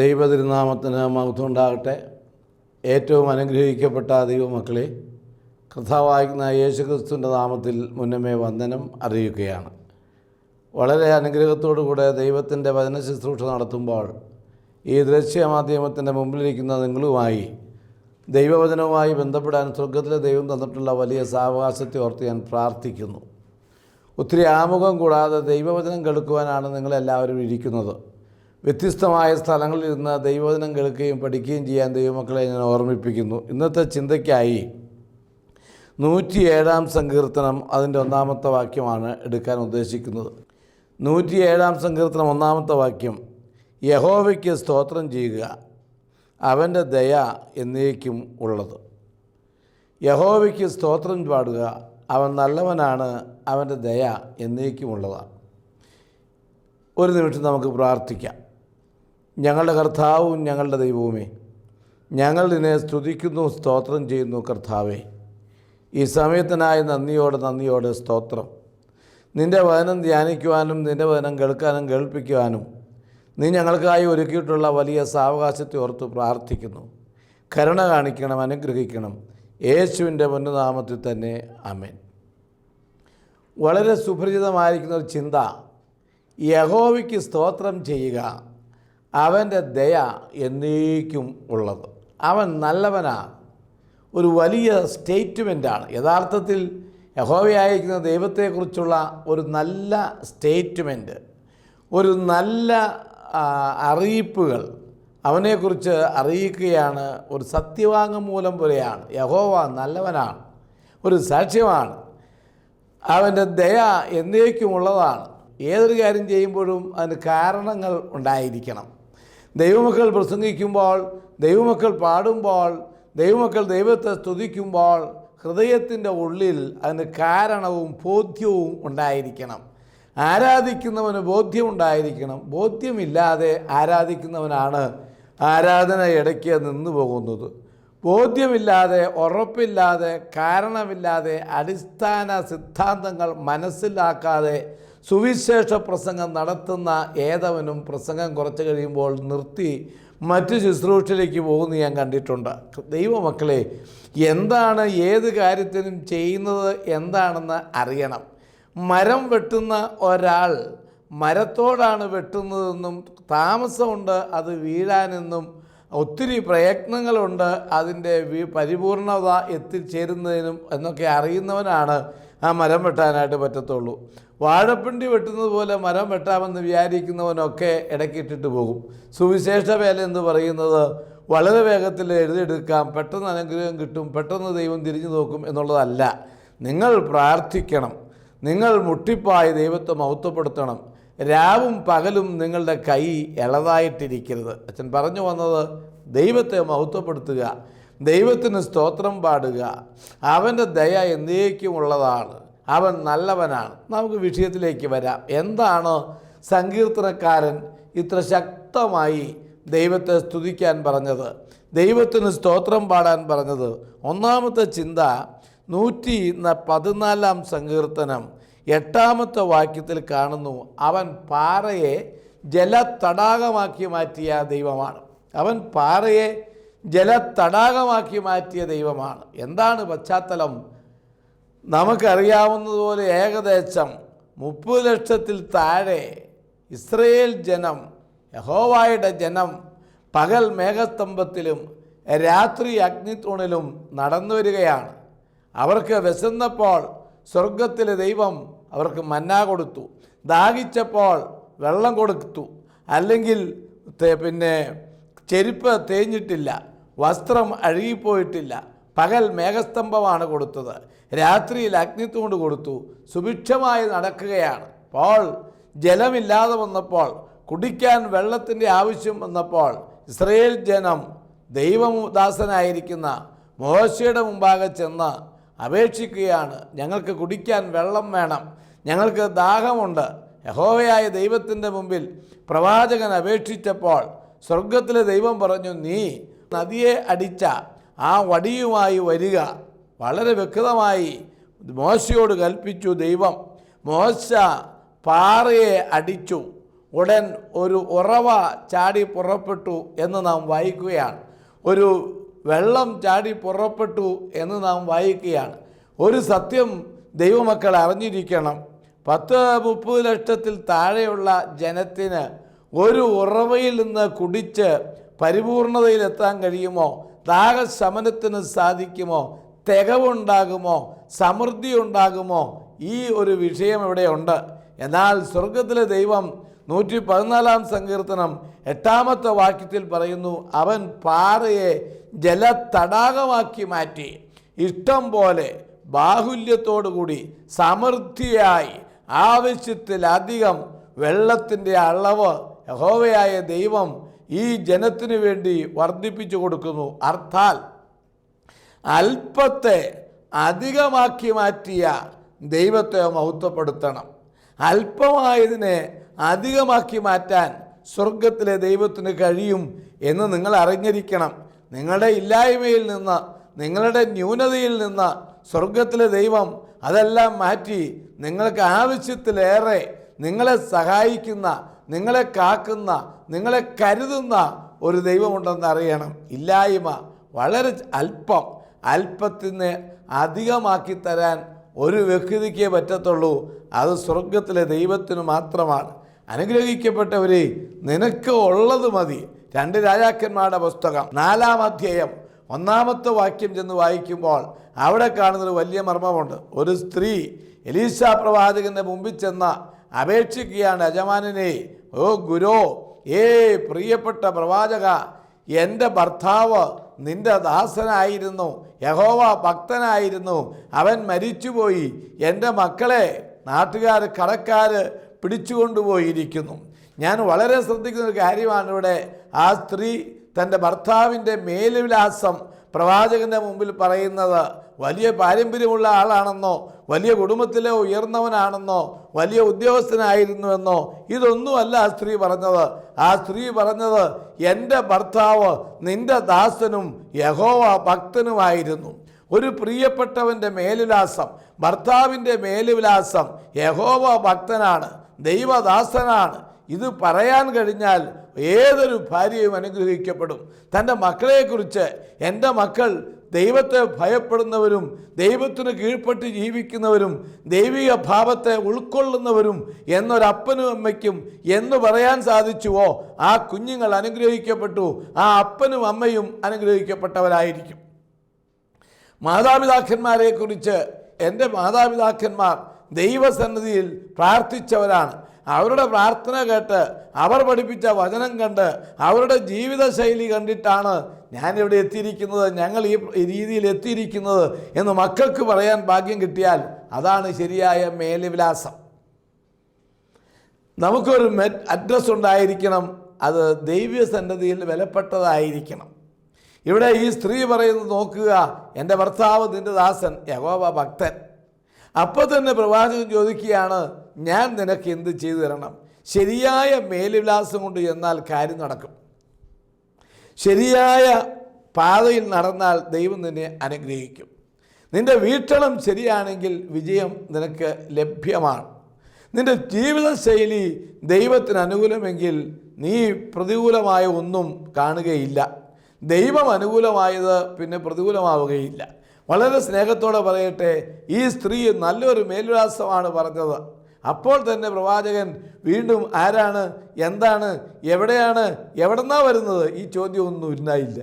ദൈവതിരുനാമത്തിന് മഹത്വമുണ്ടാകട്ടെ. ഏറ്റവും അനുഗ്രഹിക്കപ്പെട്ട ദൈവമക്കളെ കഥാവായിക്കുന്ന യേശുക്രിസ്തുവിന്റെ നാമത്തിൽ മുന്നമേ വന്ദനം അറിയിക്കുകയാണ്. വളരെ അനുഗ്രഹത്തോടു കൂടെ ദൈവത്തിന്റെ വചന ശുശ്രൂഷ നടത്തുമ്പോൾ ഈ ദൃശ്യമാധ്യമത്തിന്റെ മുമ്പിലിരിക്കുന്ന നിങ്ങളുമായി ദൈവവചനവുമായി ബന്ധപ്പെടാൻ സ്വർഗത്തിലെ ദൈവം തന്നിട്ടുള്ള വലിയ സാവകാശത്തെ ഓർത്ത് ഞാൻ പ്രാർത്ഥിക്കുന്നു. ഒത്തിരി ആമുഖം കൂടാതെ ദൈവവചനം കേൾക്കുവാനാണ് നിങ്ങളെല്ലാവരും ഇരിക്കുന്നത്. വ്യത്യസ്തമായ സ്ഥലങ്ങളിൽ ഇരുന്ന് ദൈവവചനം കേൾക്കുകയും പഠിക്കുകയും ചെയ്യാൻ ദൈവമക്കളെ ഞാൻ ഓർമ്മിപ്പിക്കുന്നു. ഇന്നത്തെ ചിന്തയ്ക്കായി നൂറ്റിയേഴാം സങ്കീർത്തനം അതിന്റെ ഒന്നാമത്തെ വാക്യമാണ് എടുക്കാൻ ഉദ്ദേശിക്കുന്നത്. നൂറ്റിയേഴാം സങ്കീർത്തനം ഒന്നാമത്തെ വാക്യം യഹോവയ്ക്ക് സ്തോത്രം ചെയ്യുക അവന്റെ ദയ എന്നേക്കും ഉള്ളത്. യഹോവയ്ക്ക് സ്തോത്രം പാടുക അവൻ നല്ലവനാണ് അവന്റെ ദയ എന്നേക്കുമുള്ളതാണ് ഒരു നിമിഷം നമുക്ക് പ്രാർത്ഥിക്കാം. ഞങ്ങളുടെ കർത്താവും ഞങ്ങളുടെ ദൈവവുമേ. ഞങ്ങൾ നിന്നെ സ്തുതിക്കുന്നു സ്തോത്രം ചെയ്യുന്നു കർത്താവേ. ഈ സമയത്തിനായി നന്ദിയോടെ നന്ദിയോടെ സ്തോത്രം. നിന്റെ വചനം ധ്യാനിക്കുവാനും നിന്റെ വചനം കേൾക്കാനും കേൾപ്പിക്കുവാനും നീ ഞങ്ങൾക്കായി ഒരുക്കിയിട്ടുള്ള വലിയ സാവകാശത്തെ ഓർത്ത് പ്രാർത്ഥിക്കുന്നു. കരുണ കാണിക്കണം അനുഗ്രഹിക്കണം. യേശുവിന്റെ മുന്നനാമത്തിൽ തന്നെ അമേൻ വളരെ സുപരിചിതമായിരിക്കുന്ന ഒരു ചിന്ത. യഹോവയ്ക്ക് സ്തോത്രം ചെയ്യുക. അവന്റെ ദയ എന്നേക്കും ഉള്ളത്. അവൻ നല്ലവനാണ് ഒരു വലിയ സ്റ്റേറ്റ്മെന്റാണ് യഥാർത്ഥത്തിൽ യഹോവയായിരിക്കുന്ന ദൈവത്തെക്കുറിച്ചുള്ള ഒരു നല്ല സ്റ്റേറ്റ്മെന്റ് ഒരു നല്ല അറിയിപ്പുകൾ അവനെക്കുറിച്ച് അറിയിക്കുകയാണ്. ഒരു സത്യവാങ്മൂലം പോലെയാണ്. യഹോവ നല്ലവനാണ്. ഒരു സാക്ഷ്യമാണ്. അവന്റെ ദയ എന്നേക്കുമുള്ളതാണ്. ഏതൊരു കാര്യം ചെയ്യുമ്പോഴും അതിന് കാരണങ്ങൾ ഉണ്ടായിരിക്കണം. ദൈവമക്കൾ പ്രസംഗിക്കുമ്പോൾ ദൈവമക്കൾ പാടുമ്പോൾ ദൈവമക്കൾ ദൈവത്തെ സ്തുതിക്കുമ്പോൾ ഹൃദയത്തിന്റെ ഉള്ളിൽ അതിന് കാരണവും ബോധ്യവും ഉണ്ടായിരിക്കണം. ആരാധിക്കുന്നവന് ബോധ്യമുണ്ടായിരിക്കണം ബോധ്യമില്ലാതെ ആരാധിക്കുന്നവനാണ് ആരാധന ഇടയ്ക്ക് നിന്നു പോകുന്നത്. ബോധ്യമില്ലാതെ ഉറപ്പില്ലാതെ കാരണമില്ലാതെ അടിസ്ഥാന സിദ്ധാന്തങ്ങൾ മനസ്സിലാക്കാതെ സുവിശേഷ പ്രസംഗം നടത്തുന്ന ഏതവനും പ്രസംഗം കുറച്ച് കഴിയുമ്പോൾ നിർത്തി മറ്റു ശുശ്രൂഷയിലേക്ക് പോകുന്ന ഞാൻ കണ്ടിട്ടുണ്ട്. ദൈവമക്കളെ എന്താണ് ഏത് കാര്യത്തിനും ചെയ്യുന്നത് എന്താണെന്ന് അറിയണം. മരം വെട്ടുന്ന ഒരാൾ മരത്തോടാണ് വെട്ടുന്നതെന്നും താമസമുണ്ട് അത് വീഴാനെന്നും ഒത്തിരി പ്രയത്നങ്ങളുണ്ട് അതിന്റെ പരിപൂർണത എത്തിച്ചേരുന്നതിനും എന്നൊക്കെ അറിയുന്നവനാണ് ആ മരം വെട്ടാനായിട്ട് പറ്റത്തുള്ളൂ. വാഴപ്പിണ്ടി വെട്ടുന്നത് പോലെ മരം വെട്ടാമെന്ന് വിചാരിക്കുന്നവനൊക്കെ ഇടയ്ക്കിട്ടിട്ട് പോകും. സുവിശേഷ വേല എന്ന് പറയുന്നത് വളരെ വേഗത്തിൽ എഴുതിയെടുക്കാം പെട്ടെന്ന് അനുഗ്രഹം കിട്ടും പെട്ടെന്ന് ദൈവം തിരിഞ്ഞു നോക്കും എന്നുള്ളതല്ല. നിങ്ങൾ പ്രാർത്ഥിക്കണം നിങ്ങൾ മുട്ടിപ്പായി ദൈവത്തെ മഹത്വപ്പെടുത്തണം. രാവും പകലും നിങ്ങളുടെ കൈ ഇളതായിട്ടിരിക്കരുത്. അച്ഛൻ പറഞ്ഞു വന്നത് ദൈവത്തെ മഹത്വപ്പെടുത്തുക. ദൈവത്തിന് സ്തോത്രം പാടുക. അവന്റെ ദയ എന്നേക്കും ഉള്ളതാണ് അവൻ നല്ലവനാണ്. നമുക്ക് വിഷയത്തിലേക്ക് വരാം. എന്താണ് സങ്കീർത്തനക്കാരൻ ഇത്ര ശക്തമായി ദൈവത്തെ സ്തുതിക്കാൻ പറഞ്ഞത്? ദൈവത്തിന് സ്തോത്രം പാടാൻ പറഞ്ഞത്. ഒന്നാമത്തെ ചിന്ത നൂറ്റി പതിനാലാം സങ്കീർത്തനം എട്ടാമത്തെ വാക്യത്തിൽ കാണുന്നു. അവൻ പാറയെ ജലത്തടാകമാക്കി മാറ്റിയ ദൈവമാണ്. അവൻ പാറയെ ജലത്തടാകമാക്കി മാറ്റിയ ദൈവമാണ്. എന്താണ് പശ്ചാത്തലം? നമുക്കറിയാവുന്നതുപോലെ ഏകദേശം മുപ്പത് ലക്ഷത്തിൽ താഴെ ഇസ്രയേൽ ജനം യഹോവായുടെ ജനം പകൽ മേഘസ്തംഭത്തിലും രാത്രി അഗ്നിത്തൂണിലും നടന്നു വരികയാണ്. അവർക്ക് വിശന്നപ്പോൾ സ്വർഗത്തിലെ ദൈവം അവർക്ക് മന്ന കൊടുത്തു. ദാഹിച്ചപ്പോൾ വെള്ളം കൊടുത്തു. അല്ലെങ്കിൽ പിന്നെ ചെരുപ്പ് തേഞ്ഞിട്ടില്ല. വസ്ത്രം അഴുകിപ്പോയിട്ടില്ല. പകൽ മേഘസ്തംഭമാണ് കൊടുത്തത്. രാത്രിയിൽ അഗ്നിത്തൂണ്ട് കൊടുത്തു. സുഭിക്ഷമായി നടക്കുകയാണ്. അപ്പോൾ ജലമില്ലാതെ വന്നപ്പോൾ കുടിക്കാൻ വെള്ളത്തിന്റെ ആവശ്യം വന്നപ്പോൾ ഇസ്രയേൽ ജനം ദൈവദാസനായിരിക്കുന്ന മോശയുടെ മുമ്പാകെ ചെന്ന് അപേക്ഷിക്കുകയാണ്. ഞങ്ങൾക്ക് കുടിക്കാൻ വെള്ളം വേണം. ഞങ്ങൾക്ക് ദാഹമുണ്ട്. യഹോവയായ ദൈവത്തിന്റെ മുമ്പിൽ പ്രവാചകൻ അപേക്ഷിച്ചപ്പോൾ സ്വർഗത്തിലെ ദൈവം പറഞ്ഞു നീ നദിയെ അടിച്ച ആ വടിയുമായി വരിക. വളരെ വ്യക്തമായി മോശയോട് കൽപ്പിച്ചു ദൈവം. മോശ പാറയെ അടിച്ചു. ഉടൻ ഒരു ഉറവ ചാടി പുറപ്പെട്ടു എന്ന് നാം വായിക്കുകയാണ്. ഒരു വെള്ളം ചാടി പുറപ്പെട്ടു എന്ന് നാം വായിക്കുകയാണ്. ഒരു സത്യം ദൈവമക്കൾ അറിഞ്ഞിരിക്കണം. പത്ത് മുപ്പത് ലക്ഷത്തിൽ താഴെയുള്ള ജനത്തിന് ഒരു ഉറവയിൽ നിന്ന് കുടിച്ച് പരിപൂർണതയിലെത്താൻ കഴിയുമോ? ദാഹശമനത്തിന് സാധിക്കുമോ? തികവുണ്ടാകുമോ? സമൃദ്ധി ഉണ്ടാകുമോ ഈ ഒരു വിഷയം ഇവിടെയുണ്ട് എന്നാൽ സ്വർഗത്തിലെ ദൈവം നൂറ്റി പതിനാലാം സങ്കീർത്തനം എട്ടാമത്തെ വാക്യത്തിൽ പറയുന്നു അവൻ പാറയെ ജലത്തടാകമാക്കി മാറ്റി ഇഷ്ടം പോലെ ബാഹുല്യത്തോടുകൂടി സമൃദ്ധിയായി ആവശ്യത്തിലധികം വെള്ളത്തിന്റെ അളവ് യഹോവയായ ദൈവം ഈ ജനത്തിന് വേണ്ടി വർദ്ധിപ്പിച്ചു കൊടുക്കുന്നു. അർത്ഥാൽ അല്പത്തെ അധികമാക്കി മാറ്റിയ ദൈവത്തെ മഹത്വപ്പെടുത്തണം. അല്പമായതിനെ അധികമാക്കി മാറ്റാൻ സ്വർഗത്തിലെ ദൈവത്തിന് കഴിയും എന്ന് നിങ്ങൾ അറിഞ്ഞിരിക്കണം. നിങ്ങളുടെ ഇല്ലായ്മയിൽ നിന്ന് നിങ്ങളുടെ ന്യൂനതയിൽ നിന്ന് സ്വർഗത്തിലെ ദൈവം അതെല്ലാം മാറ്റി നിങ്ങൾക്ക് ആവശ്യത്തിലേറെ നിങ്ങളെ സഹായിക്കുന്ന നിങ്ങളെ കാക്കുന്ന നിങ്ങളെ കരുതുന്ന ഒരു ദൈവമുണ്ടെന്ന് അറിയണം. ഇല്ലായ്മ വളരെ അല്പം. അല്പത്തിന് അധികമാക്കി തരാൻ ഒരു വ്യക്തിക്കേ പറ്റത്തുള്ളൂ. അത് സ്വർഗത്തിലെ ദൈവത്തിന് മാത്രമാണ്. അനുഗ്രഹിക്കപ്പെട്ടവരെ നിനക്ക് ഉള്ളത് മതി. രണ്ട് രാജാക്കന്മാരുടെ പുസ്തകം നാലാം അധ്യായം ഒന്നാമത്തെ വാക്യം ചെന്ന് വായിക്കുമ്പോൾ അവിടെ കാണുന്നൊരു വലിയ മർമ്മമുണ്ട്. ഒരു സ്ത്രീ എലീസ പ്രവാചകന്റെ മുമ്പിൽ ചെന്ന അപേക്ഷിക്കുകയാണ് യജമാനനെ ഓ ഗുരോ ഏ പ്രിയപ്പെട്ട പ്രവാചക എന്റെ ഭർത്താവ് നിന്റെ ദാസനായിരുന്നു യഹോവ ഭക്തനായിരുന്നു അവൻ മരിച്ചുപോയി എന്റെ മക്കളെ നാട്ടുകാർ കടക്കാർ പിടിച്ചുകൊണ്ടുപോയിരിക്കുന്നു. ഞാൻ വളരെ ശ്രദ്ധിക്കുന്ന ഒരു കാര്യമാണ് ഇവിടെ. ആ സ്ത്രീ തന്റെ ഭർത്താവിന്റെ മേലുവിലാസം പ്രവാചകന്റെ മുമ്പിൽ പറയുന്നത്. വലിയ പാരമ്പര്യമുള്ള ആളാണെന്നോ വലിയ കുടുംബത്തിലെ ഉയർന്നവനാണെന്നോ വലിയ ഉദ്യോഗസ്ഥനായിരുന്നുവെന്നോ ഇതൊന്നുമല്ല ആ സ്ത്രീ പറഞ്ഞത്. ആ സ്ത്രീ പറഞ്ഞത് എന്റെ ഭർത്താവ് നിന്റെ ദാസനും യഹോവ ഭക്തനുമായിരുന്നു. ഒരു പ്രിയപ്പെട്ടവന്റെ മേലുലാസം ഭർത്താവിന്റെ മേലുവിലാസം യഹോവ ഭക്തനാണ് ദൈവദാസനാണ്. ഇത് പറയാൻ കഴിഞ്ഞാൽ ഏതൊരു ഭാര്യയും അനുഗ്രഹിക്കപ്പെടും. തന്റെ മക്കളെക്കുറിച്ച് എന്റെ മക്കൾ ദൈവത്തെ ഭയപ്പെടുന്നവരും ദൈവത്തിന് കീഴ്പ്പെട്ട് ജീവിക്കുന്നവരും ദൈവിക ഭാവത്തെ ഉൾക്കൊള്ളുന്നവരും എന്നൊരപ്പനും അമ്മയ്ക്കും എന്ന് പറയാൻ സാധിച്ചുവോ? ആ കുഞ്ഞുങ്ങൾ അനുഗ്രഹിക്കപ്പെട്ടു ആ അപ്പനും അമ്മയും അനുഗ്രഹിക്കപ്പെട്ടവരായിരിക്കും. മാതാപിതാക്കന്മാരെക്കുറിച്ച് എന്റെ മാതാപിതാക്കന്മാർ ദൈവസന്നിധിയിൽ പ്രാർത്ഥിച്ചവരാണ്. അവരുടെ പ്രാർത്ഥന കേട്ട് അവർ പഠിപ്പിച്ച വചനം കണ്ട് അവരുടെ ജീവിതശൈലി കണ്ടിട്ടാണ് ഞാനിവിടെ എത്തിയിരിക്കുന്നത് ഞങ്ങൾ ഈ രീതിയിൽ എത്തിയിരിക്കുന്നത് എന്ന് മക്കൾക്ക് പറയാൻ ഭാഗ്യം കിട്ടിയാൽ അതാണ് ശരിയായ മേലുവിലാസം നമുക്കൊരു മെ അഡ്രസ്സ് ഉണ്ടായിരിക്കണം അത് ദൈവീയ സന്നദ്ധിയിൽ വിലപ്പെട്ടതായിരിക്കണം. ഇവിടെ ഈ സ്ത്രീ പറയുന്നത് നോക്കുക എന്റെ ഭർത്താവ് നിന്റെ ദാസൻ യഹോവ ഭക്തൻ. അപ്പോൾ തന്നെ പ്രവാചകൻ ചോദിക്കുകയാണ് ഞാൻ നിനക്ക് എന്ത് ചെയ്തു തരണം? ശരിയായ മേലുവിലാസം കൊണ്ട് ചെന്നാൽ കാര്യം നടക്കും. ശരിയായ പാതയിൽ നടന്നാൽ ദൈവം നിന്നെ അനുഗ്രഹിക്കും. നിന്റെ വീക്ഷണം ശരിയാണെങ്കിൽ വിജയം നിനക്ക് ലഭ്യമാണ്. നിന്റെ ജീവിതശൈലി ദൈവത്തിന് അനുകൂലമെങ്കിൽ നീ പ്രതികൂലമായ ഒന്നും കാണുകയില്ല. ദൈവം അനുകൂലമായത് പിന്നെ പ്രതികൂലമാവുകയില്ല. വളരെ സ്നേഹത്തോടെ പറയട്ടെ ഈ സ്ത്രീ നല്ലൊരു മേൽവിലാസമാണ് പറഞ്ഞത്. അപ്പോൾ തന്നെ പ്രവാചകൻ വീണ്ടും ആരാണ്? എന്താണ്? എവിടെയാണ്? എവിടെന്നാ വരുന്നത്? ഈ ചോദ്യമൊന്നും ഉണ്ടായില്ല.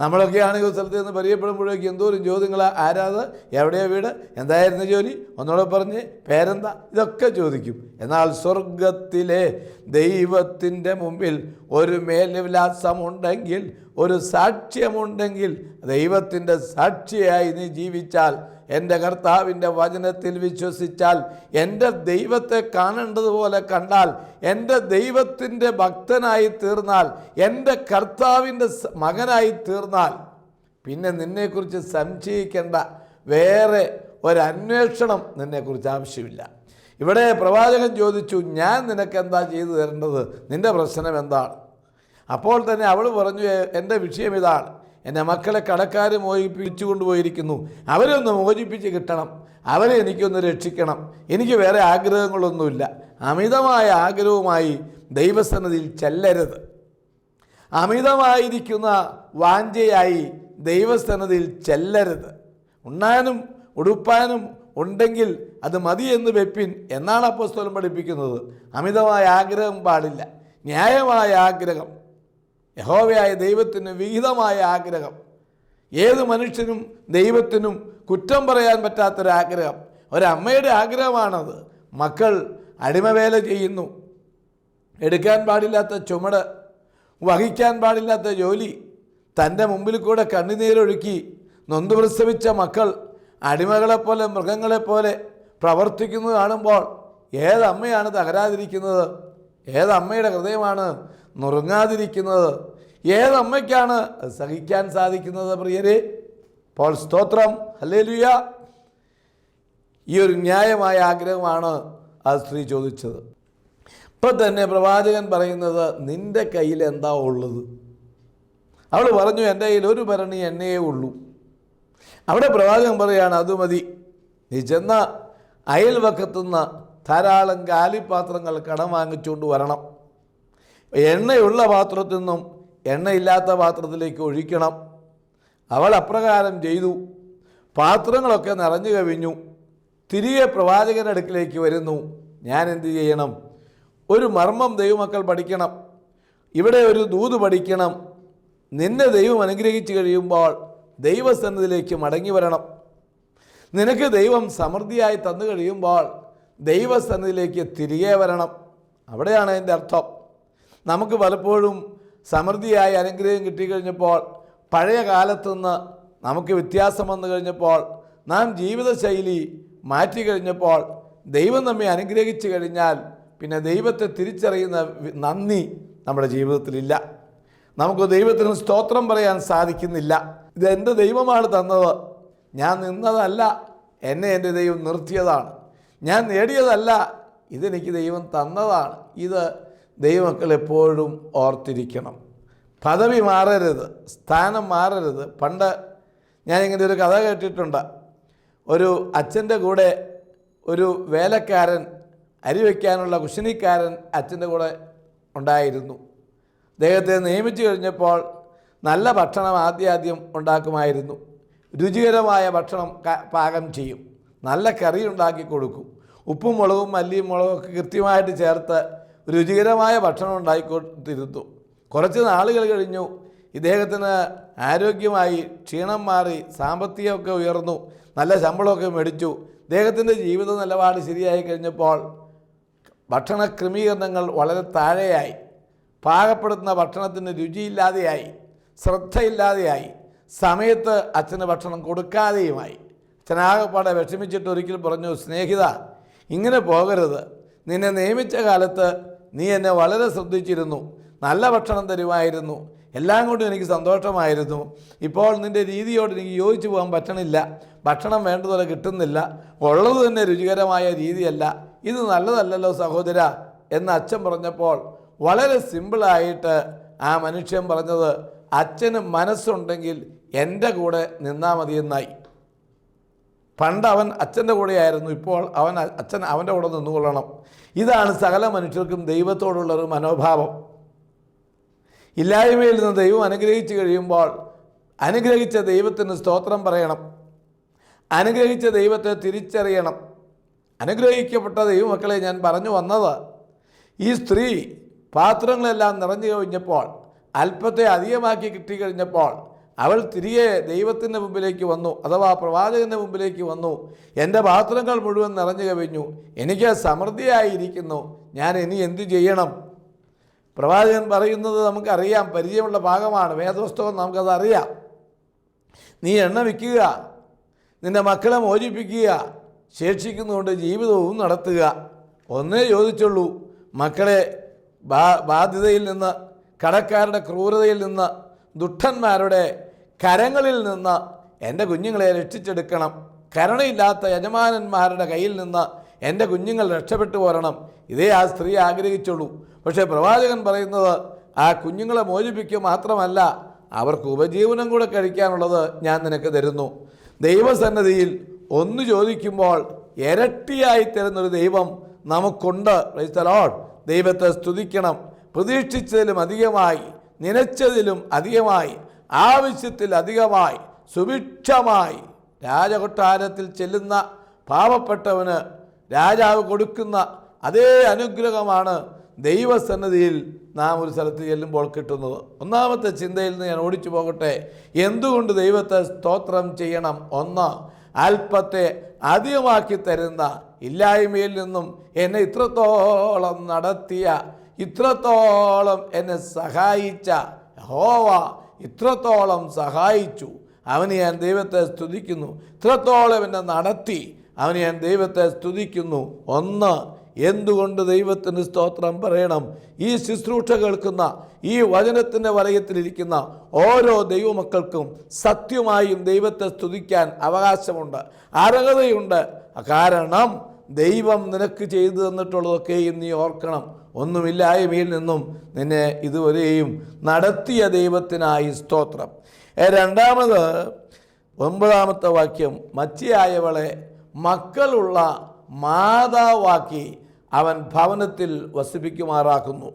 നമ്മളൊക്കെ ആണെങ്കിൽ സ്ഥലത്ത് നിന്ന് പരിചയപ്പെടുമ്പോഴേക്കും എന്തോരം ചോദ്യങ്ങളാണ് ആരാത്? എവിടെയാണ് വീട്? എന്തായിരുന്നു ജോലി? ഒന്നുകൂടെ പറഞ്ഞ് പേരെന്താ? ഇതൊക്കെ ചോദിക്കും. എന്നാൽ സ്വർഗത്തിലെ ദൈവത്തിന്റെ മുമ്പിൽ ഒരു മേൽവിലാസമുണ്ടെങ്കിൽ ഒരു സാക്ഷ്യമുണ്ടെങ്കിൽ ദൈവത്തിന്റെ സാക്ഷിയായി നീ ജീവിച്ചാൽ എന്റെ കർത്താവിന്റെ വചനത്തിൽ വിശ്വസിച്ചാൽ എന്റെ ദൈവത്തെ കാണേണ്ടതുപോലെ കണ്ടാൽ എന്റെ ദൈവത്തിന്റെ ഭക്തനായി തീർന്നാൽ എന്റെ കർത്താവിന്റെ മകനായി തീർന്നാൽ പിന്നെ നിന്നെക്കുറിച്ച് സംശയിക്കേണ്ട വേറെ ഒരന്വേഷണം നിന്നെക്കുറിച്ച് ആവശ്യമില്ല. ഇവിടെ പ്രവാചകൻ ചോദിച്ചു ഞാൻ നിനക്ക് എന്താ ചെയ്തു തരേണ്ടത്? നിന്റെ പ്രശ്നം എന്താണ്? അപ്പോൾ തന്നെ അവൾ പറഞ്ഞു "എ- എന്റെ വിഷയം ഇതാണ്. എന്റെ മക്കളെ കടക്കാർ മോചിപ്പിച്ചു കൊണ്ടുപോയിരിക്കുന്നു ഒന്ന് മോചിപ്പിച്ച് കിട്ടണം. അവരെ എനിക്കൊന്ന് രക്ഷിക്കണം. എനിക്ക് വേറെ ആഗ്രഹങ്ങളൊന്നുമില്ല. അമിതമായ ആഗ്രഹവുമായി ദൈവസന്നിധിയിൽ ചെല്ലരുത്. അമിതമായിരിക്കുന്ന വാഞ്ചയായി ദൈവസ്ഥാനതയിൽ ചെല്ലരുത്. ഉണ്ണാനും ഉടുപ്പാനും ഉണ്ടെങ്കിൽ അത് മതി എന്ന് വെപ്പിൻ എന്നാണ് അപ്പോസ്തലം പഠിപ്പിക്കുന്നത്. അമിതമായ ആഗ്രഹം പാടില്ല. ന്യായമായ ആഗ്രഹം. യഹോവയായ ദൈവത്തിന് വിഹിതമായ ആഗ്രഹം. ഏത് മനുഷ്യനും ദൈവത്തിനും കുറ്റം പറയാൻ പറ്റാത്തൊരാഗ്രഹം. ഒരമ്മയുടെ ആഗ്രഹമാണത്. മക്കൾ അടിമവേല ചെയ്യുന്നു. എടുക്കാൻ പാടില്ലാത്ത ചുമട് വഹിക്കാൻ പാടില്ലാത്ത ജോലി തന്റെ മുമ്പിൽ കൂടെ കണ്ണുനീരൊഴുക്കി നൊന്തു പ്രസവിച്ച മക്കൾ അടിമകളെപ്പോലെ മൃഗങ്ങളെപ്പോലെ പ്രവർത്തിക്കുന്നത് കാണുമ്പോൾ ഏതമ്മയാണ് തകരാതിരിക്കുന്നത്? ഏതമ്മയുടെ ഹൃദയമാണ് നുറുങ്ങാതിരിക്കുന്നത്. ഏതമ്മയ്ക്കാണ് സഹിക്കാൻ സാധിക്കുന്നത് പ്രിയരെ? പോൾ സ്തോത്രം. ഹല്ലേലൂയ. ഈ ഒരു ന്യായമായ ആഗ്രഹമാണ് ആ സ്ത്രീ ചോദിച്ചത്. ഇപ്പം തന്നെ പ്രവാചകൻ പറയുന്നത് നിന്റെ കയ്യിൽ എന്താ ഉള്ളത്? അവൾ പറഞ്ഞു എന്റെ കയ്യിൽ ഒരു ഭരണി എണ്ണയേ ഉള്ളൂ. അവിടെ പ്രവാചകൻ പറയാണ് അത് മതി. നീ ചെന്ന അയൽവക്കത്തുനിന്ന് ധാരാളം കാലിപ്പാത്രങ്ങൾ കടം വാങ്ങിച്ചുകൊണ്ട് വരണം. എണ്ണയുള്ള പാത്രത്തിൽ നിന്നും എണ്ണയില്ലാത്ത പാത്രത്തിലേക്ക് ഒഴിക്കണം. അവൾ അപ്രകാരം ചെയ്തു. പാത്രങ്ങളൊക്കെ നിറഞ്ഞു കവിഞ്ഞു. തിരികെ പ്രവാചകന്റെ അടുക്കിലേക്ക് വരുന്നു. ഞാൻ എന്ത് ചെയ്യണം? ഒരു മർമ്മം ദൈവമക്കൾ പഠിക്കണം. ഇവിടെ ഒരു ദൂത് പഠിക്കണം. നിന്നെ ദൈവം അനുഗ്രഹിച്ചു കഴിയുമ്പോൾ ദൈവസന്നിധിയിലേക്ക് മടങ്ങി വരണം. നിനക്ക് ദൈവം സമൃദ്ധിയായി തന്നു കഴിയുമ്പോൾ ദൈവസന്നിധിയിലേക്ക് തിരികെ വരണം. അവിടെയാണ് അതിന്റെ അർത്ഥം. നമുക്ക് പലപ്പോഴും സമൃദ്ധിയായി അനുഗ്രഹം കിട്ടിക്കഴിഞ്ഞപ്പോൾ പഴയ കാലത്തുനിന്ന് നമുക്ക് വ്യത്യാസം വന്നു കഴിഞ്ഞപ്പോൾ നാം ജീവിതശൈലി മാറ്റി കഴിഞ്ഞപ്പോൾ ദൈവം നമ്മെ അനുഗ്രഹിച്ചു കഴിഞ്ഞാൽ പിന്നെ ദൈവത്തെ തിരിച്ചറിയുന്ന നന്ദി നമ്മുടെ ജീവിതത്തിലില്ല. നമുക്ക് ദൈവത്തിന് സ്തോത്രം പറയാൻ സാധിക്കുന്നില്ല. ഇത് എന്റെ ദൈവമാണ് തന്നത്? ഞാൻ നിന്നതല്ല എന്നെ എന്റെ ദൈവം നിർത്തിയതാണ്. ഞാൻ നേടിയതല്ല ഇതെനിക്ക് ദൈവം തന്നതാണ്. ഇത് ദൈവമക്കൾ എപ്പോഴും ഓർത്തിരിക്കണം. പദവി മാറരുത് സ്ഥാനം മാറരുത്. പണ്ട് ഞാനിങ്ങനെ ഒരു കഥ കേട്ടിട്ടുണ്ട്. ഒരു അച്ഛന്റെ കൂടെ ഒരു വേലക്കാരൻ അരി വയ്ക്കാനുള്ള കുശിനിക്കാരൻ അച്ഛന്റെ കൂടെ ഉണ്ടായിരുന്നു. അദ്ദേഹത്തെ നിയമിച്ചു കഴിഞ്ഞപ്പോൾ നല്ല ഭക്ഷണം ആദ്യാദ്യം ഉണ്ടാക്കുമായിരുന്നു. രുചികരമായ ഭക്ഷണം പാകം ചെയ്യും. നല്ല കറി ഉണ്ടാക്കി കൊടുക്കും. ഉപ്പും മുളകും മല്ലിയും മുളകും ഒക്കെ കൃത്യമായിട്ട് ചേർത്ത് രുചികരമായ ഭക്ഷണം ഉണ്ടായിക്കൊണ്ടിരുന്നു. കുറച്ച് നാളുകൾ കഴിഞ്ഞു. ഇദ്ദേഹത്തിന് ആരോഗ്യമായി ക്ഷീണം മാറി സാമ്പത്തികമൊക്കെ ഉയർന്നു നല്ല ശമ്പളമൊക്കെ മേടിച്ചു. ഇദ്ദേഹത്തിന്റെ ജീവിത നിലപാട് ശരിയായി കഴിഞ്ഞപ്പോൾ ഭക്ഷണ ക്രമീകരണങ്ങൾ വളരെ താഴെയായി. പാകപ്പെടുത്തുന്ന ഭക്ഷണത്തിന് രുചിയില്ലാതെയായി ശ്രദ്ധയില്ലാതെയായി. സമയത്ത് അച്ഛന് ഭക്ഷണം കൊടുക്കാതെയുമായി. അച്ഛനാകപ്പാടെ വിഷമിച്ചിട്ട് ഒരിക്കൽ പറഞ്ഞു സ്നേഹിത ഇങ്ങനെ പോകരുത്. നിന്നെ നിയമിച്ച കാലത്ത് നീ എന്നെ വളരെ ശ്രദ്ധിച്ചിരുന്നു. നല്ല ഭക്ഷണം തരുമായിരുന്നു. എല്ലാം കൊണ്ടും എനിക്ക് സന്തോഷമായിരുന്നു. ഇപ്പോൾ നിന്റെ രീതിയോട് എനിക്ക് യോജിച്ചു പോകാൻ പറ്റണില്ല. ഭക്ഷണം വേണ്ടതുപോലെ കിട്ടുന്നില്ല. ഉള്ളത് തന്നെ രുചികരമായ രീതിയല്ല. ഇത് നല്ലതല്ലല്ലോ സഹോദര എന്ന് അച്ഛൻ പറഞ്ഞപ്പോൾ വളരെ സിമ്പിളായിട്ട് ആ മനുഷ്യൻ പറഞ്ഞത് അച്ഛന് മനസ്സുണ്ടെങ്കിൽ എന്റെ കൂടെ നിന്നാൽ മതിയെന്നായി. പണ്ട് അവൻ അച്ഛന്റെ കൂടെയായിരുന്നു. ഇപ്പോൾ അവൻ അച്ഛൻ അവന്റെ കൂടെ നിന്നുകൊള്ളണം. ഇതാണ് സകല മനുഷ്യർക്കും ദൈവത്തോടുള്ളൊരു മനോഭാവം. ഇല്ലായ്മയിൽ നിന്ന് ദൈവം അനുഗ്രഹിച്ചു കഴിയുമ്പോൾ അനുഗ്രഹിച്ച ദൈവത്തിന് സ്തോത്രം പറയണം. അനുഗ്രഹിച്ച ദൈവത്തെ തിരിച്ചറിയണം. അനുഗ്രഹിക്കപ്പെട്ട ദൈവമക്കളെ ഞാൻ പറഞ്ഞു വന്നത് ഈ സ്ത്രീ പാത്രങ്ങളെല്ലാം നിറഞ്ഞു കഴിഞ്ഞപ്പോൾ അല്പത്തെ അധികമാക്കി കിട്ടിക്കഴിഞ്ഞപ്പോൾ അവൾ തിരികെ ദൈവത്തിന്റെ മുമ്പിലേക്ക് വന്നു അഥവാ പ്രവാചകന്റെ മുമ്പിലേക്ക് വന്നു. എന്റെ പാത്രങ്ങൾ മുഴുവൻ നിറഞ്ഞു കവിഞ്ഞു. എനിക്ക് സമൃദ്ധിയായിരിക്കുന്നു. ഞാൻ ഇനി എന്തു ചെയ്യണം? പ്രവാചകൻ പറയുന്നത് നമുക്കറിയാം. പരിചയമുള്ള ഭാഗമാണ്. വേദപുസ്തകം നമുക്കത് അറിയാം നീ എണ്ണ വിൽക്കുക. നിന്റെ മക്കളെ മോചിപ്പിക്കുക. ശേഷിക്കുന്നുകൊണ്ട് ജീവിതവും നടത്തുക. ഒന്നേ ചോദിച്ചുള്ളൂ. മക്കളെ ബാധ്യതയിൽ നിന്ന് കടക്കാരുടെ ക്രൂരതയിൽ നിന്ന് ദുഷ്ടന്മാരുടെ കരങ്ങളിൽ നിന്ന് എന്റെ കുഞ്ഞുങ്ങളെ രക്ഷിച്ചെടുക്കണം. കരുണയില്ലാത്ത യജമാനന്മാരുടെ കയ്യിൽ നിന്ന് എന്റെ കുഞ്ഞുങ്ങൾ രക്ഷപ്പെട്ടു പോരണം. ഇതേ ആ സ്ത്രീ ആഗ്രഹിച്ചുള്ളൂ. പക്ഷേ പ്രവാചകൻ പറയുന്നത് ആ കുഞ്ഞുങ്ങളെ മോചിപ്പിക്കുക മാത്രമല്ല അവർക്ക് ഉപജീവനം കൂടെ കഴിക്കാനുള്ളത് ഞാൻ നിനക്ക് തരുന്നു. ദൈവസന്നദ്ധിയിൽ ഒന്ന് ചോദിക്കുമ്പോൾ ഇരട്ടിയായി തരുന്നൊരു ദൈവം നമുക്കുണ്ട്. Lord. ദൈവത്തെ സ്തുതിക്കണം. പ്രതീക്ഷിച്ചതിലും അധികമായി നനച്ചതിലും അധികമായി ആവശ്യത്തിൽ അധികമായി സുഭിക്ഷമായി രാജകൊട്ടാരത്തിൽ ചെല്ലുന്ന പാവപ്പെട്ടവന് രാജാവ് കൊടുക്കുന്ന അതേ അനുഗ്രഹമാണ് ദൈവസന്നിധിയിൽ നാം ഒരു സ്ഥലത്ത് ചെല്ലുമ്പോൾ കിട്ടുന്നത്. ഒന്നാമത്തെ ചിന്തയിൽ നിന്ന് ഞാൻ ഓടിച്ചു പോകട്ടെ. എന്തുകൊണ്ട് ദൈവത്തെ സ്തോത്രം ചെയ്യണം ഒന്ന് അല്പത്തെ അധികമാക്കി തരുന്ന ഇല്ലായ്മയിൽ നിന്നും എന്നെ ഇത്രത്തോളം നടത്തിയ ഇത്രത്തോളം എന്നെ സഹായിച്ച ഹോവ ഇത്രത്തോളം സഹായിച്ചു. അവന് ഞാൻ ദൈവത്തെ സ്തുതിക്കുന്നു. ഇത്രത്തോളം എന്നെ നടത്തി. അവന് ഞാൻ ദൈവത്തെ സ്തുതിക്കുന്നു. ഒന്ന് എന്തുകൊണ്ട് ദൈവത്തിന് സ്തോത്രം പറയണം? ഈ ശുശ്രൂഷ കേൾക്കുന്ന ഈ വചനത്തിന്റെ വലയത്തിലിരിക്കുന്ന ഓരോ ദൈവമക്കൾക്കും സത്യമായും ദൈവത്തെ സ്തുതിക്കാൻ അവകാശമുണ്ട്. അർഹതയുണ്ട്. കാരണം ദൈവം നിനക്ക് ചെയ്തു തന്നിട്ടുള്ളതൊക്കെയും നീ ഓർക്കണം. ഒന്നുമില്ലായ്മയിൽ നിന്നും നിന്നെ ഇതുവരെയും നടത്തിയ ദൈവത്തിനായി സ്തോത്രം. രണ്ടാമത് ഒമ്പതാമത്തെ വാക്യം മച്ചിയായവളെ മക്കളുള്ള മാതാവാക്കി അവൻ ഭവനത്തിൽ വസിപ്പിക്കുമാറാക്കുന്നു.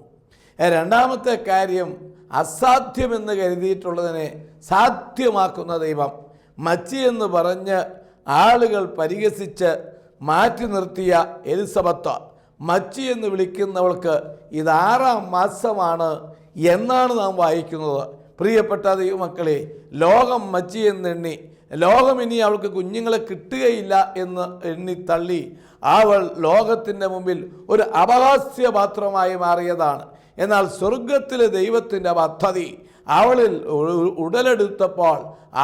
രണ്ടാമത്തെ കാര്യം അസാധ്യമെന്ന് കരുതിയിട്ടുള്ളതിനെ സാധ്യമാക്കുന്ന ദൈവം മച്ചി എന്ന് പറഞ്ഞ് ആളുകൾ പരിഹസിച്ച് മാറ്റി നിർത്തിയ എലിസബത്ത്. മച്ചി എന്ന് വിളിക്കുന്നവൾക്ക് ഇത് ആറാം മാസമാണ് എന്നാണ് നാം വായിക്കുന്നത്. പ്രിയപ്പെട്ട ദൈവമക്കളെ ലോകം മച്ചി എന്നെണ്ണി ലോകം ഇനി അവൾക്ക് കുഞ്ഞുങ്ങളെ കിട്ടുകയില്ല എന്ന് എണ്ണി തള്ളി അവൾ ലോകത്തിന്റെ മുമ്പിൽ ഒരു അപഹാസ്യപാത്രമായി മാറിയതാണ്. എന്നാൽ സ്വർഗത്തിലെ ദൈവത്തിന്റെ പദ്ധതി അവളിൽ ഉടലെടുത്തപ്പോൾ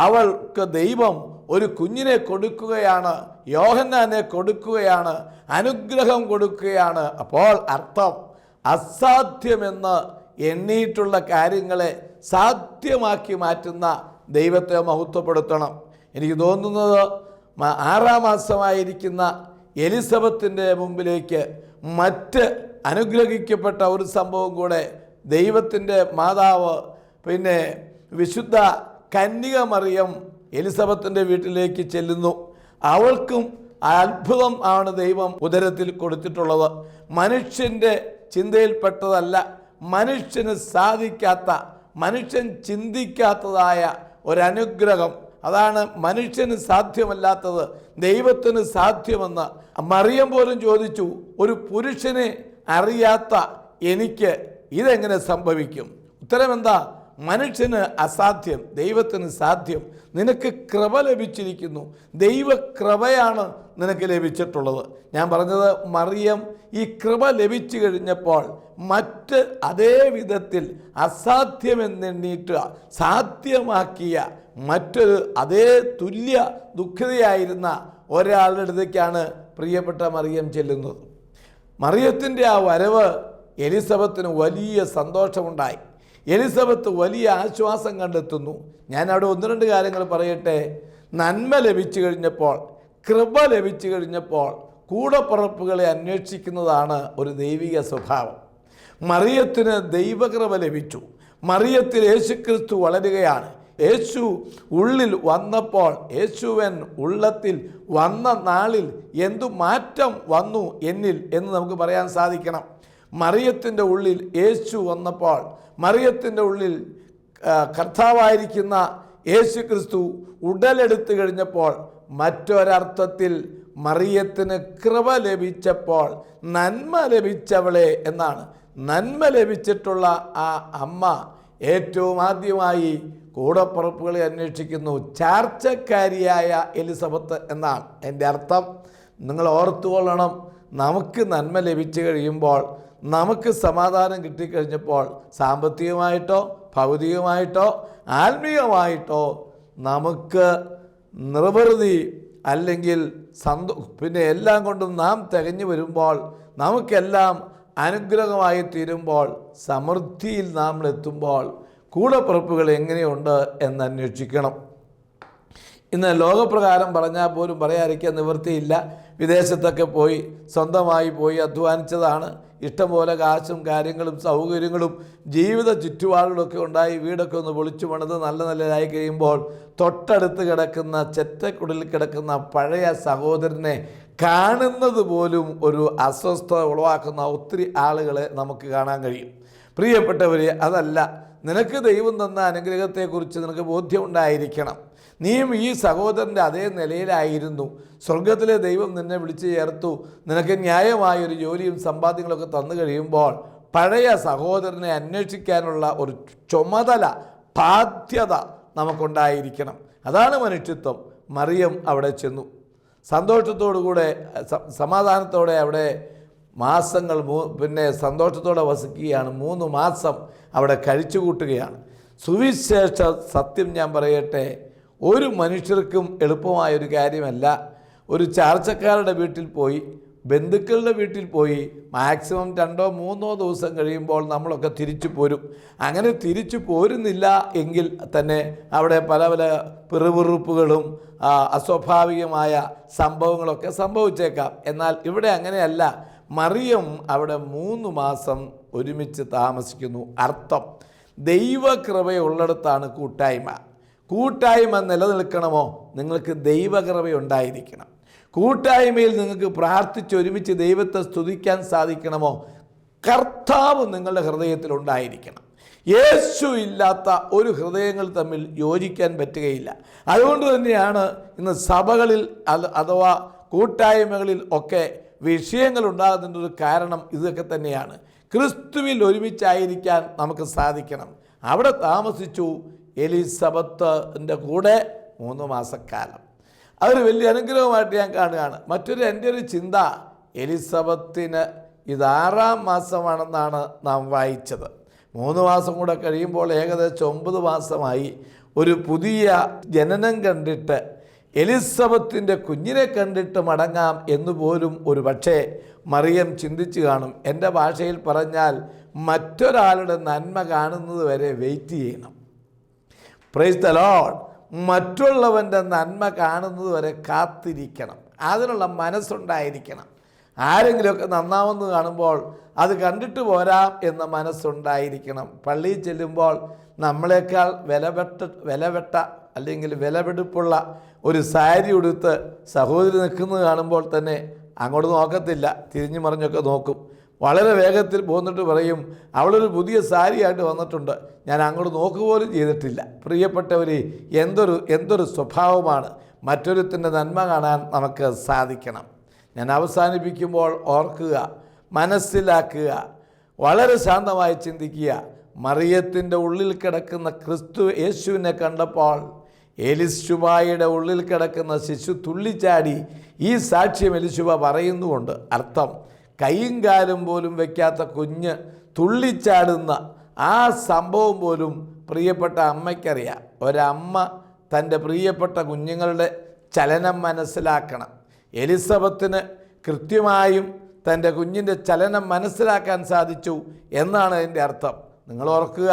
അവൾക്ക് ദൈവം ഒരു കുഞ്ഞിനെ കൊടുക്കുകയാണ് യോഹന്നാനെ കൊടുക്കുകയാണ് അനുഗ്രഹം കൊടുക്കുകയാണ്. അപ്പോൾ അർത്ഥം അസാധ്യമെന്ന് എണ്ണിയിട്ടുള്ള കാര്യങ്ങളെ സാധ്യമാക്കി മാറ്റുന്ന ദൈവത്തെ മഹത്വപ്പെടുത്തണം. എനിക്ക് തോന്നുന്നത് ആറാം മാസമായിരിക്കുന്ന എലിസബത്തിന്റെ മുമ്പിലേക്ക് മറ്റ് അനുഗ്രഹിക്കപ്പെട്ട ഒരു സംഭവം കൂടെ ദൈവത്തിന്റെ മാതാവ് പിന്നെ വിശുദ്ധ കന്യക മറിയം എലിസബത്തിന്റെ വീട്ടിലേക്ക് ചെല്ലുന്നു. അവൾക്കും അത്ഭുതം ആണ് ദൈവം ഉദരത്തിൽ കൊടുത്തിട്ടുള്ളത്. മനുഷ്യന്റെ ചിന്തയിൽപ്പെട്ടതല്ല മനുഷ്യന് സാധിക്കാത്ത മനുഷ്യൻ ചിന്തിക്കാത്തതായ ഒരനുഗ്രഹം. അതാണ് മനുഷ്യന് സാധ്യമല്ലാത്തത് ദൈവത്തിന് സാധ്യമെന്ന്. മറിയം പോലും ചോദിച്ചു ഒരു പുരുഷനെ അറിയാത്ത എനിക്ക് ഇതെങ്ങനെ സംഭവിക്കും? ഉത്തരം എന്താ മനുഷ്യന് അസാധ്യം ദൈവത്തിന് സാധ്യം. നിനക്ക് കൃപ ലഭിച്ചിരിക്കുന്നു. ദൈവകൃപയാണ് നിനക്ക് ലഭിച്ചിട്ടുള്ളത്. ഞാൻ പറഞ്ഞത് മറിയം ഈ കൃപ ലഭിച്ചു കഴിഞ്ഞപ്പോൾ മറ്റ് അതേ വിധത്തിൽ അസാധ്യമെന്നെണ്ണീറ്റ സാധ്യമാക്കിയ മറ്റൊരു അതേ തുല്യ ദുഃഖിതയായിരുന്ന ഒരാളുടെ അടുത്തേക്കാണ് പ്രിയപ്പെട്ട മറിയം ചെല്ലുന്നത്. മറിയത്തിന്റെ ആ വരവ് എലിസബത്തിന് വലിയ സന്തോഷമുണ്ടായി. എലിസബത്ത് വലിയ ആശ്വാസം കണ്ടെത്തുന്നു. ഞാൻ അവിടെ ഒന്ന് രണ്ട് കാര്യങ്ങൾ പറയട്ടെ. നന്മ ലഭിച്ചു കഴിഞ്ഞപ്പോൾ കൃപ ലഭിച്ചു കഴിഞ്ഞപ്പോൾ കൂടപ്പുറപ്പുകളെ അന്വേഷിക്കുന്നതാണ് ഒരു ദൈവിക സ്വഭാവം. മറിയത്തിന് ദൈവകൃപ ലഭിച്ചു. മറിയത്തിൽ യേശുക്രിസ്തു വളരുകയാണ്. യേശു ഉള്ളിൽ വന്നപ്പോൾ യേശുവൻ ഉള്ളത്തിൽ വന്ന നാളിൽ എന്തു മാറ്റം വന്നു എന്നിൽ എന്ന് നമുക്ക് പറയാൻ സാധിക്കണം. മറിയത്തിന്റെ ഉള്ളിൽ യേശു വന്നപ്പോൾ മറിയത്തിന്റെ ഉള്ളിൽ കർത്താവായിരിക്കുന്ന യേശു ക്രിസ്തു ഉടലെടുത്തു കഴിഞ്ഞപ്പോൾ മറ്റൊരർത്ഥത്തിൽ മറിയത്തിന് കൃപ ലഭിച്ചപ്പോൾ നന്മ ലഭിച്ചവളെ എന്നാണ്. നന്മ ലഭിച്ചിട്ടുള്ള ആ അമ്മ ഏറ്റവും ആദ്യമായി കൂടപ്പുറപ്പുകളെ അന്വേഷിക്കുന്നു. ചാർച്ചക്കാരിയായ എലിസബത്ത് എന്നാണ്. എന്റെ അർത്ഥം നിങ്ങൾ ഓർത്തുകൊള്ളണം. നമുക്ക് നന്മ ലഭിച്ചു കഴിയുമ്പോൾ നമുക്ക് സമാധാനം കിട്ടിക്കഴിഞ്ഞപ്പോൾ സാമ്പത്തികമായിട്ടോ ഭൗതികമായിട്ടോ ആത്മീയമായിട്ടോ നമുക്ക് നിർവൃതി അല്ലെങ്കിൽ സന്തോ പിന്നെ എല്ലാം കൊണ്ടും നാം തികഞ്ഞു വരുമ്പോൾ നമുക്കെല്ലാം അനുഗ്രഹമായി തീരുമ്പോൾ സമൃദ്ധിയിൽ നാം എത്തുമ്പോൾ കൂടപ്പുറപ്പുകൾ എങ്ങനെയുണ്ട് എന്ന് അന്വേഷിക്കണം. ഇന്ന് ലോകപ്രകാരം പറഞ്ഞാൽ പോലും പറയാതിരിക്കാൻ നിവൃത്തിയില്ല. വിദേശത്തൊക്കെ പോയി സ്വന്തമായി പോയി അധ്വാനിച്ചതാണ്. ഇഷ്ടംപോലെ കാശും കാര്യങ്ങളും സൗകര്യങ്ങളും ജീവിത ചുറ്റുപാടുകളൊക്കെ ഉണ്ടായി. വീടൊക്കെ ഒന്ന് പൊളിച്ചു പണിത് നല്ല നല്ലതായി കഴിയുമ്പോൾ തൊട്ടടുത്ത് കിടക്കുന്ന ചെറ്റക്കുടലിൽ കിടക്കുന്ന പഴയ സഹോദരനെ കാണുന്നത് പോലും ഒരു അസ്വസ്ഥത ഉളവാക്കുന്ന ഒത്തിരി ആളുകളെ നമുക്ക് കാണാൻ കഴിയും. പ്രിയപ്പെട്ടവരെ അതല്ല. നിനക്ക് ദൈവം തന്ന അനുഗ്രഹത്തെക്കുറിച്ച് നിനക്ക് ബോധ്യമുണ്ടായിരിക്കണം നീയും ഈ സഹോദരന്റെ അതേ നിലയിലായിരുന്നു. സ്വർഗത്തിലെ ദൈവം നിന്നെ വിളിച്ചു ചേർത്തു. നിനക്ക് ന്യായമായ ഒരു ജോലിയും സമ്പാദ്യങ്ങളൊക്കെ തന്നു കഴിയുമ്പോൾ പഴയ സഹോദരനെ അന്വേഷിക്കാനുള്ള ഒരു ചുമതല ബാധ്യത നമുക്കുണ്ടായിരിക്കണം. അതാണ് മനുഷ്യത്വം. മറിയം അവിടെ ചെന്നു. സന്തോഷത്തോടുകൂടെ കൂടെ സമാധാനത്തോടെ അവിടെ മാസങ്ങൾ പിന്നെ സന്തോഷത്തോടെ വസിക്കുകയാണ്. മൂന്ന് മാസം അവിടെ കഴിച്ചു കൂട്ടുകയാണ് സുവിശേഷ സത്യം ഞാൻ പറയട്ടെ. ഒരു മനുഷ്യർക്കും എളുപ്പമായൊരു കാര്യമല്ല. ഒരു ചാർച്ചക്കാരുടെ വീട്ടിൽ പോയി ബന്ധുക്കളുടെ വീട്ടിൽ പോയി മാക്സിമം രണ്ടോ മൂന്നോ ദിവസം കഴിയുമ്പോൾ നമ്മളൊക്കെ തിരിച്ചു പോരും. അങ്ങനെ തിരിച്ചു പോരുന്നില്ല എങ്കിൽ തന്നെ അവിടെ പല പല പിറുപിറുപ്പുകളും അസ്വാഭാവികമായ സംഭവങ്ങളൊക്കെ സംഭവിച്ചേക്കാം. എന്നാൽ ഇവിടെ അങ്ങനെയല്ല. മറിയം അവിടെ മൂന്ന് മാസം ഒരുമിച്ച് താമസിക്കുന്നു. അർത്ഥം ദൈവകൃപയുള്ളിടത്താണ് കൂട്ടായ്മ. കൂട്ടായ്മ നിലനിൽക്കണമോ? നിങ്ങൾക്ക് ദൈവകൃപയുണ്ടായിരിക്കണം കൂട്ടായ്മയിൽ നിങ്ങൾക്ക് പ്രാർത്ഥിച്ച് ഒരുമിച്ച് ദൈവത്തെ സ്തുതിക്കാൻ സാധിക്കണമോ? കർത്താവ് നിങ്ങളുടെ ഹൃദയത്തിൽ ഉണ്ടായിരിക്കണം. യേശു ഇല്ലാത്ത ഒരു ഹൃദയങ്ങൾ തമ്മിൽ യോജിക്കാൻ പറ്റുകയില്ല. അതുകൊണ്ട് തന്നെയാണ് ഇന്ന് സഭകളിൽ അഥവാ കൂട്ടായ്മകളിൽ ഒക്കെ വിഷയങ്ങൾ ഉണ്ടാകുന്നതിന്റെ ഒരു കാരണം ഇതൊക്കെ തന്നെയാണ്. ക്രിസ്തുവിൽ ഒരുമിച്ചായിരിക്കാൻ നമുക്ക് സാധിക്കണം. അവിടെ താമസിച്ചു എലിസബത്തിന്റെ കൂടെ മൂന്ന് മാസക്കാലം. അതൊരു വലിയ അനുഗ്രഹമായിട്ട് ഞാൻ കാണുകയാണ്. മറ്റൊരു എന്റെ ഒരു ചിന്ത എലിസബത്തിന് ഇത് ആറാം മാസമാണെന്നാണ് നാം വായിച്ചത്. മൂന്ന് മാസം കൂടെ കഴിയുമ്പോൾ ഏകദേശം ഒമ്പത് മാസമായി ഒരു പുതിയ ജനനം കണ്ടിട്ട് എലിസബത്തിന്റെ കുഞ്ഞിനെ കണ്ടിട്ട് മടങ്ങാം എന്ന് പോലും ഒരു പക്ഷേ മറിയം ചിന്തിച്ചു കാണും. എന്റെ ഭാഷയിൽ പറഞ്ഞാൽ മറ്റൊരാളുടെ നന്മ കാണുന്നത് വരെ വെയിറ്റ് ചെയ്യണം. പ്രൈസ് ദ ലോഡ് മറ്റുള്ളവന്റെ നന്മ കാണുന്നത് വരെ കാത്തിരിക്കണം. അതിനുള്ള മനസ്സുണ്ടായിരിക്കണം. ആരെങ്കിലുമൊക്കെ നന്നാവുന്നത് കാണുമ്പോൾ അത് കണ്ടിട്ട് പോരാം എന്ന മനസ്സുണ്ടായിരിക്കണം. പള്ളിയിൽ ചെല്ലുമ്പോൾ നമ്മളെക്കാൾ വിലപെട്ട വിലവെട്ട അല്ലെങ്കിൽ വിലപിടിപ്പുള്ള ഒരു സാരി ഉടുത്ത് സഹോദരി നിൽക്കുന്നത് കാണുമ്പോൾ തന്നെ അങ്ങോട്ട് നോക്കത്തില്ല. തിരിഞ്ഞു മറിഞ്ഞൊക്കെ നോക്കും. വളരെ വേഗത്തിൽ പോന്നിട്ട് പറയും അവളൊരു പുതിയ സാരിയായിട്ട് വന്നിട്ടുണ്ട്. ഞാൻ അങ്ങോട്ട് നോക്കുപോലും ചെയ്തിട്ടില്ല. പ്രിയപ്പെട്ടവർ എന്തൊരു എന്തൊരു സ്വഭാവമാണ്. മറ്റൊരുത്തിന്റെ നന്മ കാണാൻ നമുക്ക് സാധിക്കണം. ഞാൻ അവസാനിപ്പിക്കുമ്പോൾ ഓർക്കുക മനസ്സിലാക്കുക വളരെ ശാന്തമായി ചിന്തിക്കുക. മറിയത്തിന്റെ ഉള്ളിൽ കിടക്കുന്ന ക്രിസ്തു യേശുവിനെ കണ്ടപ്പോൾ എലിശുബായുടെ ഉള്ളിൽ കിടക്കുന്ന ശിശു തുള്ളിച്ചാടി ഈ സാക്ഷ്യം എലിശുബ പറയുന്നുകൊണ്ട് അർത്ഥം കൈയും കാലും പോലും വയ്ക്കാത്ത കുഞ്ഞ് തുള്ളിച്ചാടുന്ന ആ സംഭവം പോലും പ്രിയപ്പെട്ട അമ്മയ്ക്കറിയാം. ഒരമ്മ തന്റെ പ്രിയപ്പെട്ട കുഞ്ഞുങ്ങളുടെ ചലനം മനസ്സിലാക്കണം. എലിസബത്തിന് കൃത്യമായും തന്റെ കുഞ്ഞിന്റെ ചലനം മനസ്സിലാക്കാൻ സാധിച്ചു എന്നാണ് അതിന്റെ അർത്ഥം. നിങ്ങൾ ഓർക്കുക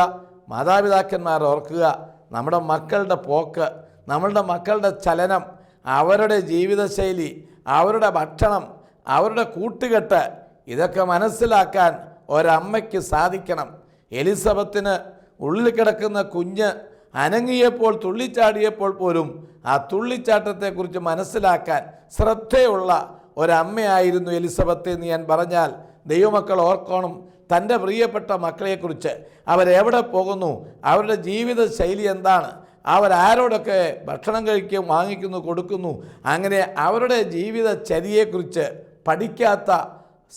മാതാപിതാക്കന്മാർ ഓർക്കുക നമ്മുടെ മക്കളുടെ പോക്ക് നമ്മളുടെ മക്കളുടെ ചലനം അവരുടെ ജീവിതശൈലി അവരുടെ ഭക്ഷണം അവരുടെ കൂട്ടുകെട്ട് ഇതൊക്കെ മനസ്സിലാക്കാൻ ഒരമ്മയ്ക്ക് സാധിക്കണം. എലിസബത്തിന് ഉള്ളിൽ കിടക്കുന്ന കുഞ്ഞ് അനങ്ങിയപ്പോൾ തുള്ളിച്ചാടിയപ്പോൾ പോലും ആ തുള്ളിച്ചാട്ടത്തെക്കുറിച്ച് മനസ്സിലാക്കാൻ ശ്രദ്ധയുള്ള ഒരമ്മയായിരുന്നു എലിസബത്ത് എന്ന് ഞാൻ പറഞ്ഞാൽ ദൈവമക്കൾ ഓർക്കണം. തന്റെ പ്രിയപ്പെട്ട മക്കളെക്കുറിച്ച് അവരെവിടെ പോകുന്നു? അവരുടെ ജീവിത ശൈലി എന്താണ്? അവരാരോടൊക്കെ ഭക്ഷണം കഴിക്കും വാങ്ങിക്കുന്നു കൊടുക്കുന്നു. അങ്ങനെ അവരുടെ ജീവിത ചര്യയെക്കുറിച്ച് പഠിക്കാത്ത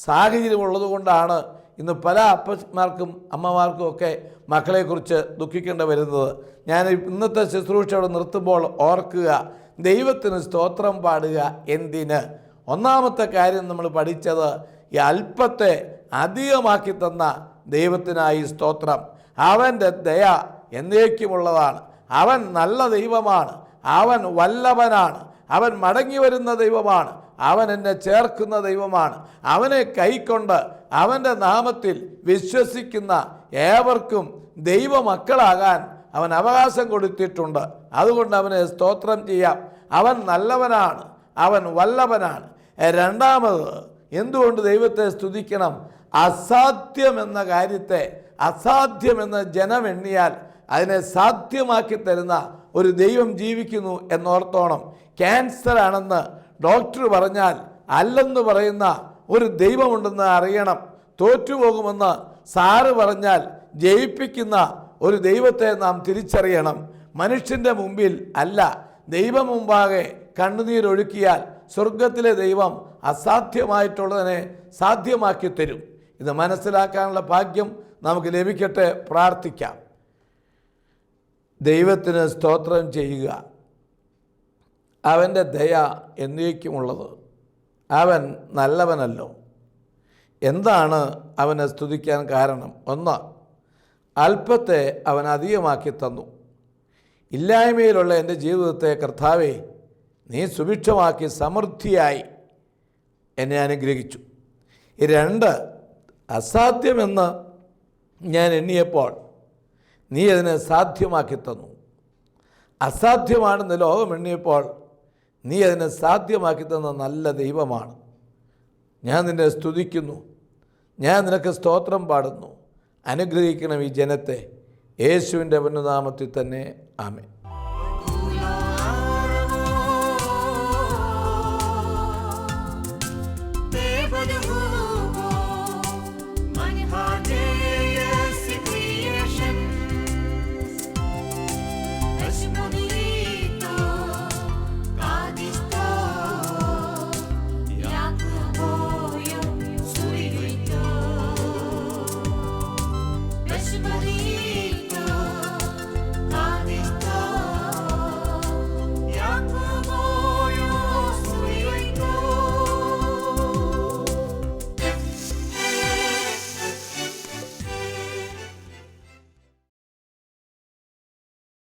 സാഹചര്യം ഉള്ളതുകൊണ്ടാണ് ഇന്ന് പല അപ്പന്മാർക്കും അമ്മമാർക്കും ഒക്കെ മക്കളെക്കുറിച്ച് ദുഃഖിക്കേണ്ടി വരുന്നത്. ഞാൻ ഇന്നത്തെ ശുശ്രൂഷയോട് നിർത്തുമ്പോൾ ഓർക്കുക ദൈവത്തിന് സ്തോത്രം പാടുക എന്തിന്? ഒന്നാമത്തെ കാര്യം നമ്മൾ പഠിച്ചത് ഈ അല്പത്തെ അധികമാക്കി തന്ന ദൈവത്തിനായി സ്തോത്രം. അവന്റെ ദയ എന്നേക്കുമുള്ളതാണ്. അവൻ നല്ല ദൈവമാണ്. അവൻ വല്ലവനാണ്. അവൻ മടങ്ങി വരുന്ന ദൈവമാണ്. അവൻ എന്നെ ചേർക്കുന്ന ദൈവമാണ്. അവനെ കൈക്കൊണ്ട് അവന്റെ നാമത്തിൽ വിശ്വസിക്കുന്ന ഏവർക്കും ദൈവമക്കളാകാൻ അവൻ അവകാശം കൊടുത്തിട്ടുണ്ട്. അതുകൊണ്ട് അവനെ സ്തോത്രം ചെയ്യാം. അവൻ നല്ലവനാണ്. അവൻ വല്ലവനാണ്. രണ്ടാമത് എന്തുകൊണ്ട് ദൈവത്തെ സ്തുതിക്കണം? അസാധ്യമെന്ന കാര്യത്തെ അസാധ്യമെന്ന് ജനം എണ്ണിയാൽ അതിനെ സാധ്യമാക്കി തരുന്ന ഒരു ദൈവം ജീവിക്കുന്നു എന്നോർത്തോണം. ക്യാൻസർ ആണെന്ന് ഡോക്ടർ പറഞ്ഞാൽ അല്ലെന്ന് പറയുന്ന ഒരു ദൈവമുണ്ടെന്ന് അറിയണം. തോറ്റുപോകുമെന്ന് സാറ് പറഞ്ഞാൽ ജയിപ്പിക്കുന്ന ഒരു ദൈവത്തെ നാം തിരിച്ചറിയണം. മനുഷ്യന്റെ മുമ്പിൽ അല്ല ദൈവം മുമ്പാകെ കണ്ണുനീരൊഴുക്കിയാൽ സ്വർഗത്തിലെ ദൈവം അസാധ്യമായിട്ടുള്ളതിനെ സാധ്യമാക്കി തരും. ഇത് മനസ്സിലാക്കാനുള്ള ഭാഗ്യം നമുക്ക് ലഭിക്കട്ടെ പ്രാർത്ഥിക്കാം. ദൈവത്തിന് സ്തോത്രം ചെയ്യുക. അവന്റെ ദയ എന്നേക്കുമുള്ളത്. അവൻ നല്ലവനല്ലോ. എന്താണ് അവനെ സ്തുതിക്കാൻ കാരണം? ഒന്ന് അല്പത്തെ അവൻ അധികമാക്കി തന്നു. ഇല്ലായ്മയിലുള്ള എന്റെ ജീവിതത്തെ കർത്താവെ നീ സുഭിക്ഷമാക്കി സമൃദ്ധിയായി എന്നെ അനുഗ്രഹിച്ചു. രണ്ട് അസാധ്യമെന്ന് ഞാൻ എണ്ണിയപ്പോൾ നീ അതിനെ സാധ്യമാക്കി തന്നു. അസാധ്യമാണെന്ന് ലോകം എണ്ണിയപ്പോൾ നീ അതിനെ സാധ്യമാക്കി തന്ന നല്ല ദൈവമാണ്. ഞാൻ നിന്നെ സ്തുതിക്കുന്നു. ഞാൻ നിനക്ക് സ്തോത്രം പാടുന്നു. അനുഗ്രഹിക്കണം ഈ ജനത്തെ. യേശുവിന്റെ പുനനാമത്തിൽ തന്നെ. ആമേ